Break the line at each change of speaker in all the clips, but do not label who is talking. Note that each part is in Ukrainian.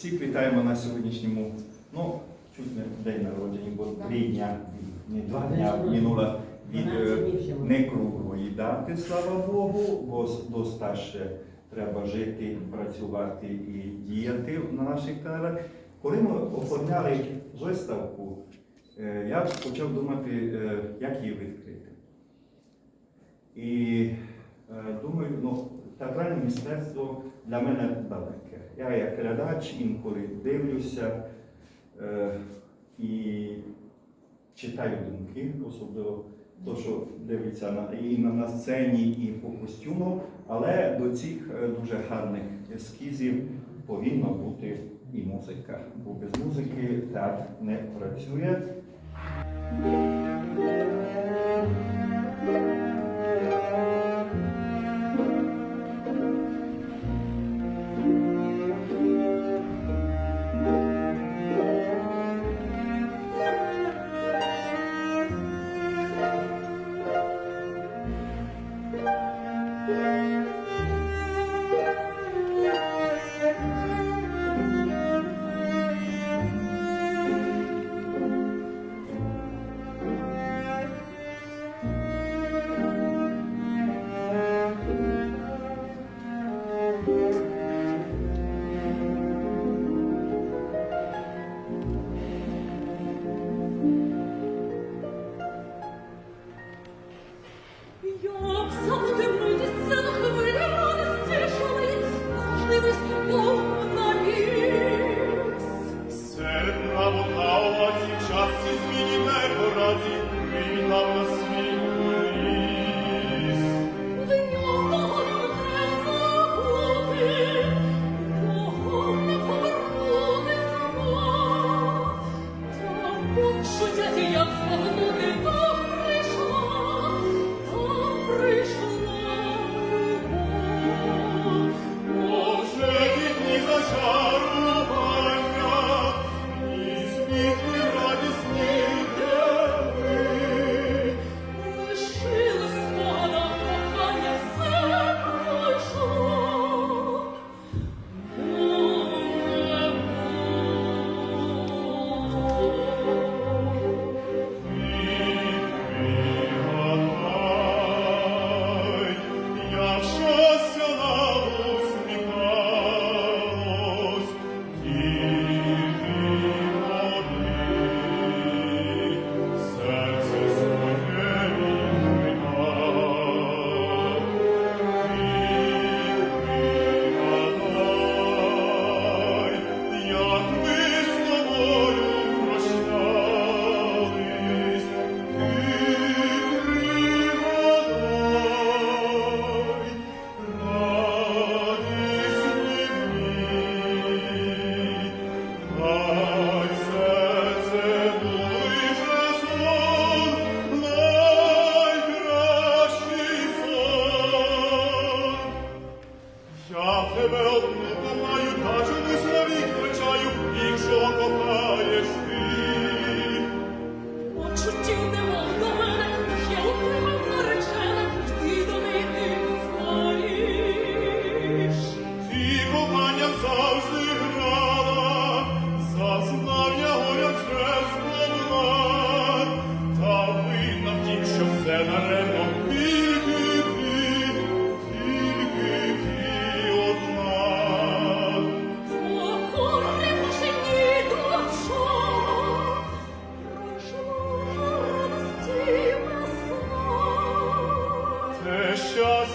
всіх вітаємо на сьогоднішньому, ну, чуть не день народження, бо три дня, не два дня минуло від е, не круглої дати, слава Богу, бо с- доста ще треба жити, працювати і діяти на наших каналах. Коли ми оформляли виставку, е, я почав думати, е, як її відкрити. І думаю, ну, театральне мистецтво для мене далеке. Я як глядач інколи дивлюся е, і читаю думки, особливо то, що дивиться на, і на, на сцені, і по костюму, але до цих е, дуже гарних ескізів повинна бути і музика, бо без музики театр не працює. Почуття як спогнути то.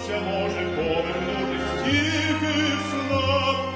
щастя може повернути тільки в.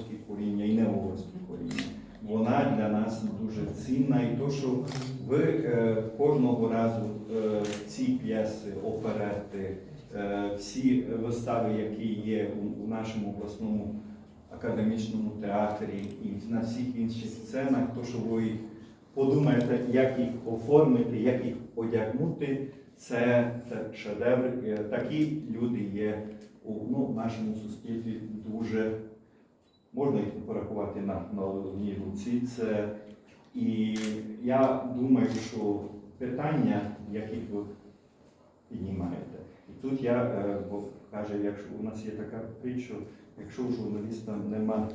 Якесь угорське коріння і не угорське коріння. Вона для нас дуже цінна, і то, що ви е, кожного разу е, ці п'єси, оперети, е, всі вистави, які є у, у нашому обласному академічному театрі і на всіх інших сценах, то що ви подумаєте, як їх оформити, як їх одягнути, це, це шедевр. Е, Такі люди є у ну, нашому суспільстві дуже. Можна їх порахувати на, на одній руці. Це, і я думаю, що питання, які ви піднімаєте, і тут я е, бо каже, якщо у нас є така притча, якщо у журналіста нема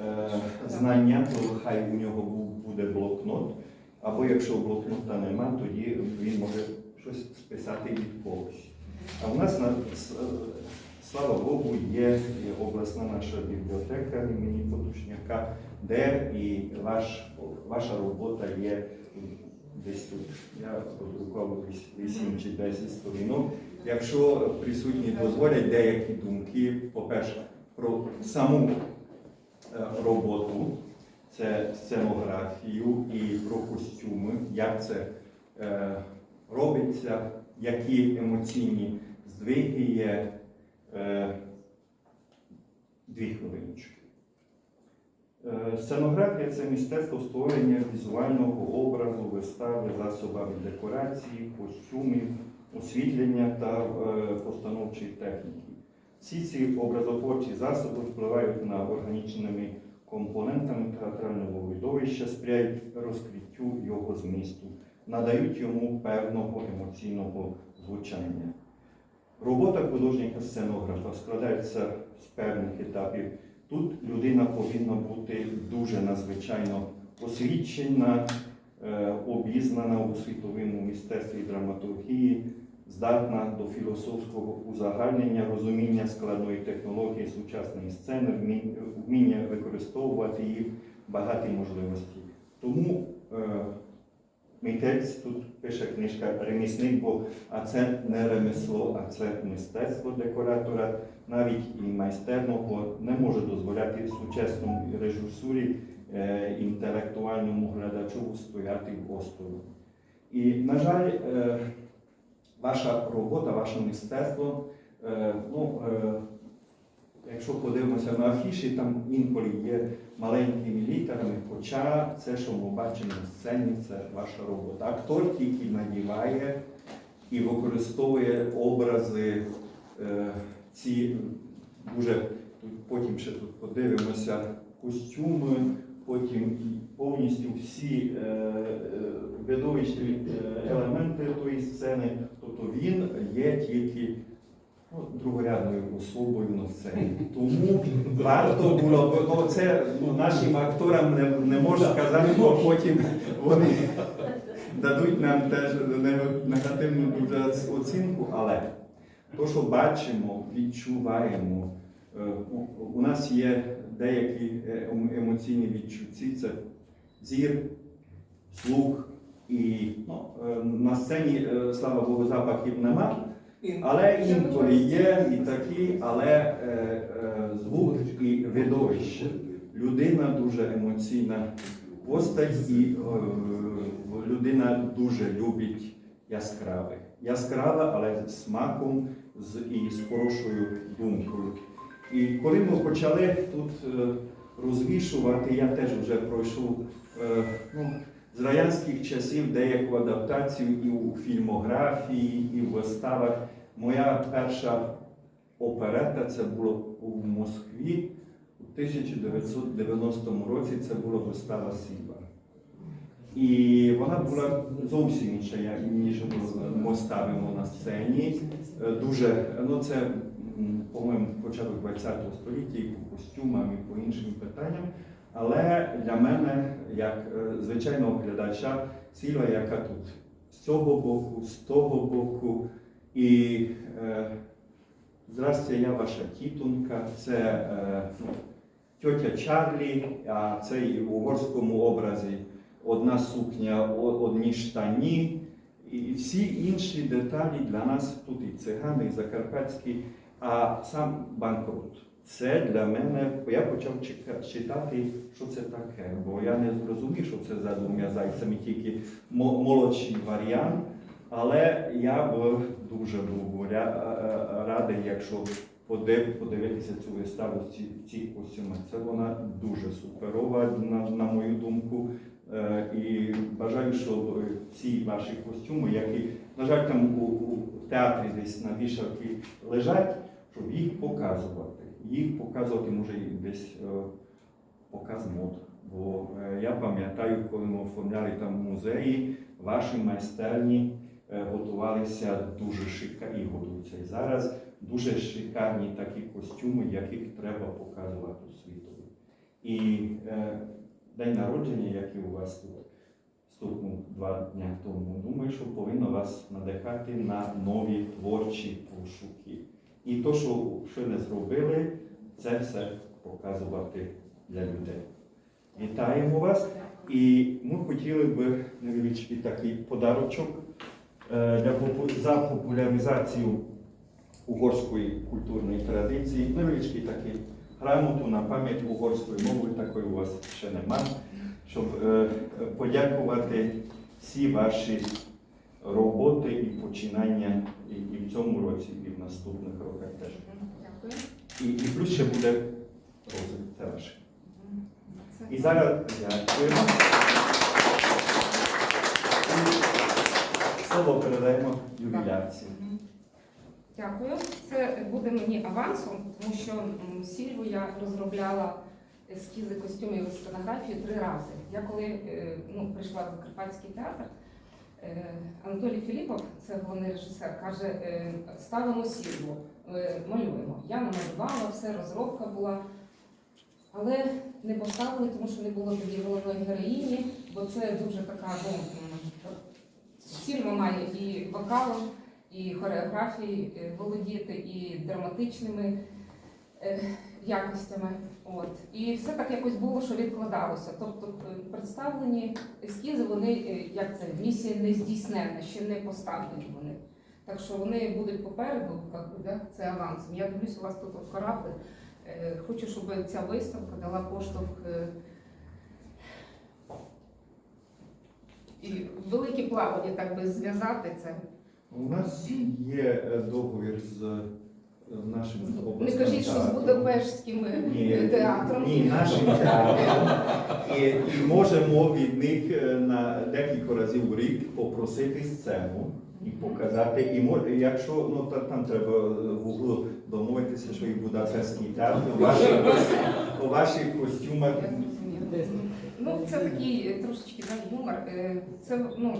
е, знання, то хай у нього буде блокнот, або якщо блокнота нема, тоді він може щось списати від когось. А у нас на слава Богу є обласна наша бібліотека імені Потушняка, де і ваш, ваша робота є десь тут. Я подрукував 8 чи 10 сторінок. Якщо присутні дозволять деякі думки, по-перше, про саму е, роботу, це сценографію і про костюми, як це е, робиться, які емоційні здвиги є. Е, Дві хвилиночки. Е, Сценографія це мистецтво створення візуального образу, вистави, засобами декорації, костюмів, освітлення та е, постановчої техніки. Всі ці образотворчі засоби впливають на органічними компонентами театрального видовища, сприяють розкриттю його змісту, надають йому певного емоційного звучання. Робота художника сценографа складається з певних етапів. Тут людина повинна бути дуже надзвичайно освічена, е, обізнана у світовому мистецтві драматургії, здатна до філософського узагальнення, розуміння складної технології сучасної сцени, вміння використовувати їх багаті можливості. Тому е, митець тут пише книжка ремісник, бо а це не ремесло, а це мистецтво декоратора. Навіть і майстерного не може дозволяти сучасному режисурі е, інтелектуальному глядачу стояти в осторонь. І, на жаль, е, ваша робота, ваше мистецтво, е, ну, е, якщо подивимося на афіші, там інколи є маленькими літерами, хоча це, що ми бачимо на сцені, це ваша робота. Актор тільки надіває і використовує образи е, ці дуже потім ще тут подивимося костюми, потім повністю всі е, е, видовищні е, елементи тої сцени. Тобто він є тільки другорядною особою на сцені. Тому варто було ну, це ну, нашим акторам не, не можу сказати, бо потім вони дадуть нам теж негативну дуже оцінку, але то, що бачимо, відчуваємо, е, ну, у нас є деякі е, ем- емоційні відчутті, це зір, слух і ну, е, на сцені, слава Богу, запахів нема. Але інколи є і такі, але е, е, звук і видовище. Людина дуже емоційна постать, і е, людина дуже любить яскраве. Яскраве, але з смаком з, і з хорошою думкою. І коли ми почали тут е, розвішувати, я теж вже пройшов е, ну, з радянських часів деяку адаптацію і у фільмографії, і в виставах. Моя перша оперета це було у Москві у 1990 році. Це була вистава Сіва. І вона була зовсім інша, ніж ми ставимо на сцені. Дуже, ну це, по-моєму, початок ХХ століття і по костюмам, і по іншим питанням. Але для мене, як е, звичайного глядача, ціла, яка тут з цього боку, з того боку. І е, здрастя, я ваша тітунка, це е, ну, тьотя Чарлі, а це і в угорському образі одна сукня, одні штані, І всі інші деталі для нас тут і цигани, і закарпатські, а сам банкрут. Це для мене, я почав читати, що це таке, бо я не зрозумів, що це за двома зайцями, тільки молодший варіант. Але я б дуже був радий, якщо подивитися цю виставу в ці, в костюми. Це вона дуже суперова, на, мою думку. Е, І бажаю, щоб ці ваші костюми, які, на жаль, там у театрі десь на вішалці лежать, щоб їх показувати. Їх показувати може десь е, показ мод. Бо е, я пам'ятаю, коли ми оформляли там музеї, ваші майстерні е, готувалися дуже шикарні і готуються. І зараз дуже шикарні такі костюми, яких треба показувати світові. І е, день народження, який у вас тут стукнув два дні тому, думаю, що повинно вас надихати на нові творчі пошуки. І то, що ще не зробили, це все показувати для людей. Вітаємо вас! І ми хотіли б невеличкий такий подарочок е, для за популяризацію угорської культурної традиції. Невеличкий такий грамоту на пам'ять угорської мови, такої у вас ще нема, щоб е, подякувати всі ваші роботи і починання і, і в цьому році, і в наступних роках теж.
Дякую.
І, і плюс ще буде розвиток. Це ваше. І зараз дякуємо. Слово передаємо ювілярці.
Дякую. Це буде мені авансом, тому що Сільву я розробляла ескізи костюмів і сценографії три рази. Я коли е, ну, прийшла в Закарпатський театр, Анатолій Філіпов, це головний режисер, каже: е, ставимо сільву, е, малюємо. Я намалювала, все, розробка була. Але не поставили, тому що не було тоді головної героїні, бо це дуже така, ну, м, має і вокалом, і хореографії е, володіти, і драматичними е, якостями. От. І все так якось було, що відкладалося. Тобто е, представлені ескізи, вони е, як це, місія не здійснена, ще не поставлені вони. Так що вони будуть попереду, як це авансом. Я дивлюсь, у вас тут от корабль. Е, Хочу, щоб ця виставка дала поштовх. І великі плавання, так би зв'язати це.
У нас є договір з нашим
Не кажіть, що з. Будапештським театром.
Ні, нашим театром. І, і можемо від них е, на декілька разів у рік попросити сцену і показати. І мо- якщо ну та там треба в углу домовитися, що і Будапештський театр у ваших, у ваших костюмах.
Ну, це такий трошечки да, юмор. Е, Це ну,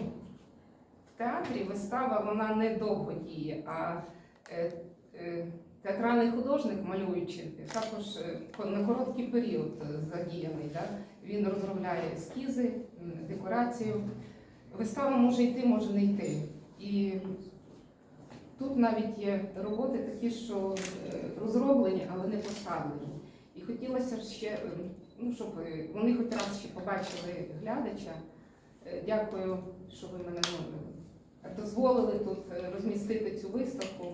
в театрі вистава вона не довго діє, а е, театральний художник, малюючи, також е, на короткий період е, задіяний. Да? Він розробляє ескізи, декорацію. Вистава може йти, може не йти. І тут навіть є роботи такі, що е, розроблені, але не поставлені. І хотілося ще, е, ну, щоб е, вони хоч раз ще побачили глядача. Е, Дякую, що ви мене ну, дозволили тут е, розмістити цю виставку.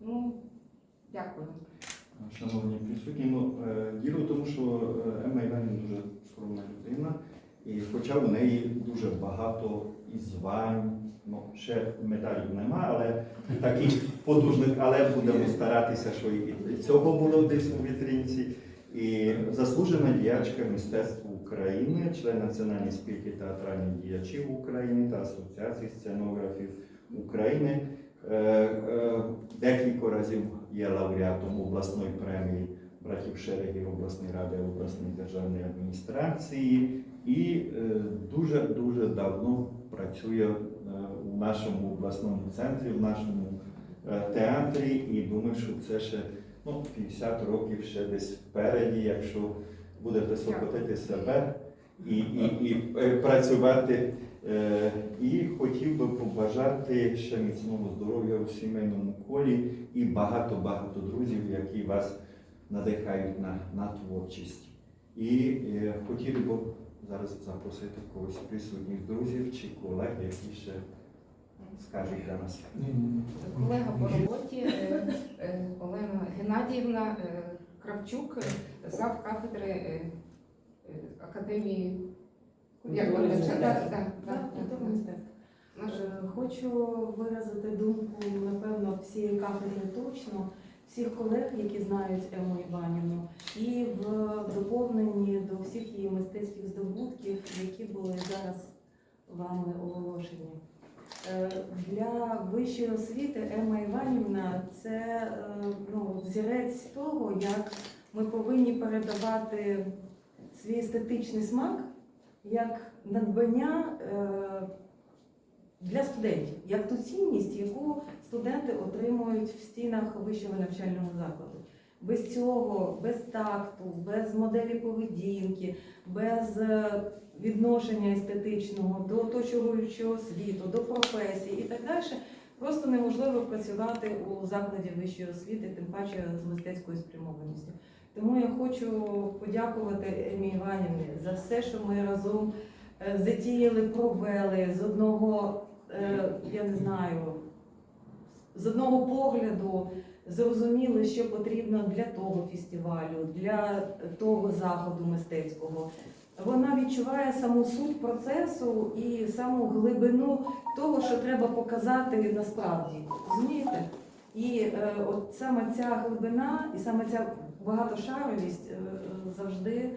Ну, дякую.
Шановні присутні, ну, е, діло в тому, що е, Емма Іванівна дуже скромна людина, і хоча в неї дуже багато і звань, ну, ще медалів нема, але таких подужних, але будемо старатися, що і цього було десь у вітринці. І заслужена діячка мистецтва України, член Національної спілки театральних діячів України та Асоціації сценографів України. Е, е, Декілька разів є лауреатом обласної премії братів Шерегів обласної ради обласної державної адміністрації і дуже дуже давно працює е, у нашому обласному центрі, в нашому е, театрі. І думаю, що це ще ну, 50 років ще десь впереді, якщо будете слухати себе і, і, і е, працювати. Е, І хотів би побажати ще міцного здоров'я у сімейному колі і багато-багато друзів, які вас надихають на, на творчість. І е, хотіли б зараз запросити когось присутніх друзів чи колег, які ще скажуть для нас.
Колега по роботі е, Олена Геннадіївна е, Кравчук, зав кафедри академії. Як
і
Так,
Хочу виразити думку, напевно, всієї кафедри точно, всіх колег, які знають Ему Іванівну, і в доповненні до всіх її мистецьких здобутків, які були зараз вами оголошені. Е, Для вищої освіти Ема Іванівна це е, ну, взірець того, як ми повинні передавати свій естетичний смак як надбання е, для студентів, як ту цінність, яку студенти отримують в стінах вищого навчального закладу. Без цього, без такту, без моделі поведінки, без е, відношення естетичного до оточуючого світу, до професії і так далі, просто неможливо працювати у закладі вищої освіти, тим паче з мистецькою спрямованістю. Тому я хочу подякувати Емі Іванівні за все, що ми разом е, затіяли, провели з одного, е, я не знаю, з одного погляду зрозуміли, що потрібно для того фестивалю, для того заходу мистецького. Вона відчуває саму суть процесу і саму глибину того, що треба показати насправді. Розумієте? І е, от саме ця глибина і саме ця багатошаровість е, завжди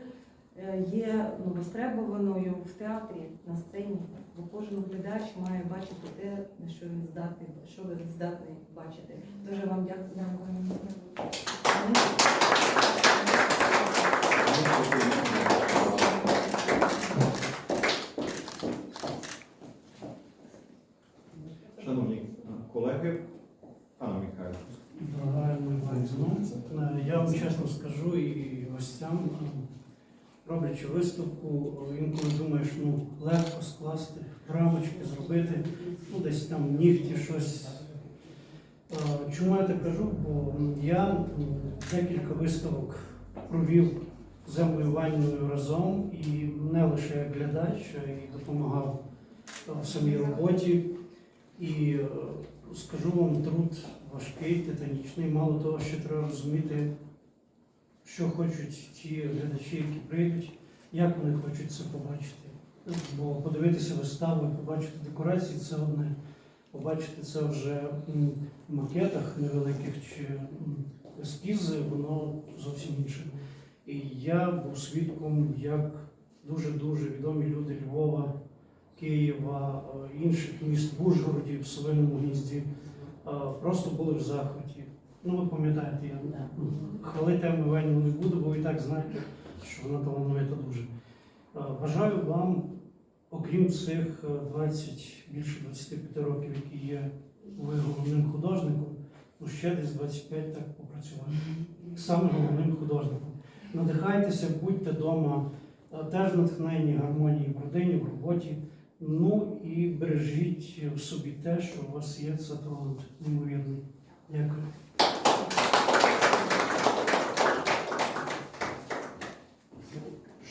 е, є ну, востребованою в театрі на сцені, бо кожен глядач має бачити те, на що він здатний, що ви здатний бачити. Дуже вам дякую.
Шановні е, колеги, пане Михайло,
Дорога Іванівна, я вам чесно скажу і гостям, е, роблячи виставку, інколи думаєш, ну легко скласти, рамочки зробити, ну десь там нігті щось. Чому я так кажу? Бо я декілька виставок провів з Іванівною разом і не лише як глядач, а й допомагав в самій роботі. І е, скажу вам, труд важкий, титанічний. Мало того, що треба розуміти, що хочуть ті глядачі, які прийдуть, як вони хочуть це побачити. Бо подивитися виставу побачити декорації це одне. Побачити це вже в макетах невеликих чи ескізи, воно зовсім інше. І я був свідком, як дуже-дуже відомі люди Львова, Києва, е, інших міст в Ужгороді, в Совиному гнізді е, просто були в захваті. Ну, ви пам'ятаєте, я хвалити Іванівну не буду, бо і так знаєте, що вона талановита дуже. Е, Бажаю вам, окрім цих е, 20, більше 25 років, які є ви головним художником, ну ще десь 25 так попрацювати. Саме головним художником. Надихайтеся, будьте вдома, е, теж натхнені гармонії в родині, в роботі. Ну і бережіть в собі те, що у вас є, це талант неймовірний. Дякую.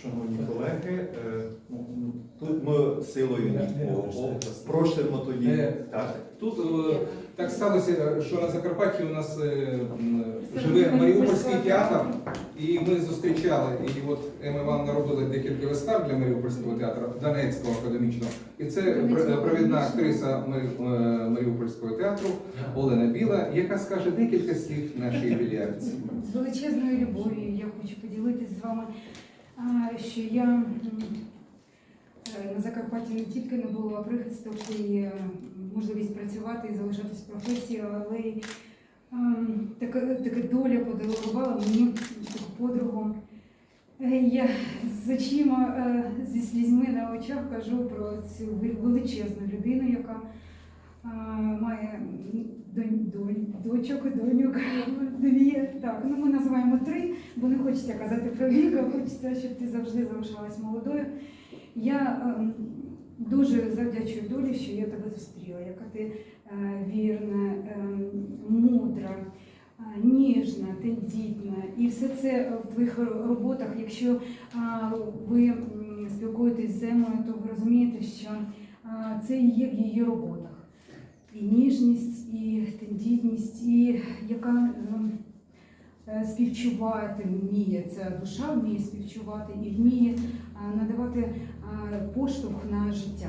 шановні колеги, е, ну, тут ми силою нікого тоді.
Е,
Так.
Тут е, так сталося, що на Закарпатті у нас е, м, живе Маріупольський театр, і ми зустрічали. І от Ема Івановна робила декілька вистав для Маріупольського театру, Донецького академічного. І це пр- провідна актриса Марі- е, Маріупольського театру Олена Біла, яка скаже декілька слів нашій ювілярці.
З величезною любов'ю я хочу поділитися з вами, а, що я м, на Закарпатті не тільки не була прихисток і е, можливість працювати і залишатись в професії, але й ем, така, доля подарувала мені таку подругу. Е, Я з очима, е, зі слізьми на очах кажу про цю величезну людину, яка е, має донь, донь, дочок, доньок, дві. Так, ну ми називаємо три, бо не хочеться казати про вік, хочеться, щоб ти завжди залишалась молодою. Я ем, дуже завдячую долі, що я тебе зустріла, яка ти е, вірна, ем, мудра, е, ніжна, тендітна. І все це в твоїх роботах, якщо е, ви спілкуєтесь з Емою, то ви розумієте, що це є в її роботах. і ніжність, і тендітність, і яка ем, співчувати вміє. Ця душа вміє співчувати і вміє надавати поштовх на життя.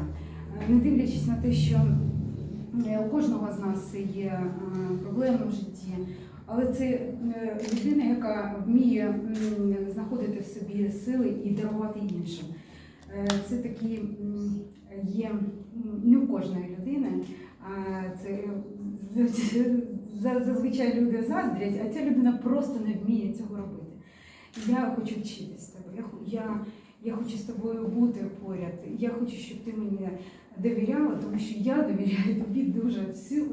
Е, Не дивлячись на те, що е, у кожного з нас є е, проблеми в житті, але це е, людина, яка вміє знаходити в собі сили і дарувати іншим. Е, Це такі є не у кожної людини. А це зазвичай люди заздрять, а ця людина просто не вміє цього робити. Я хочу вчитись тебе. Я, я, хочу з тобою бути поряд. Я хочу, щоб ти мені довіряла, тому що я довіряю тобі дуже всю,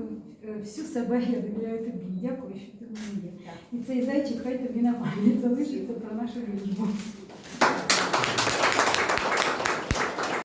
е, всю себе я довіряю тобі. Дякую, що ти мені є. І цей зайчик хай тобі на пам'ять залишиться про нашу дружбу.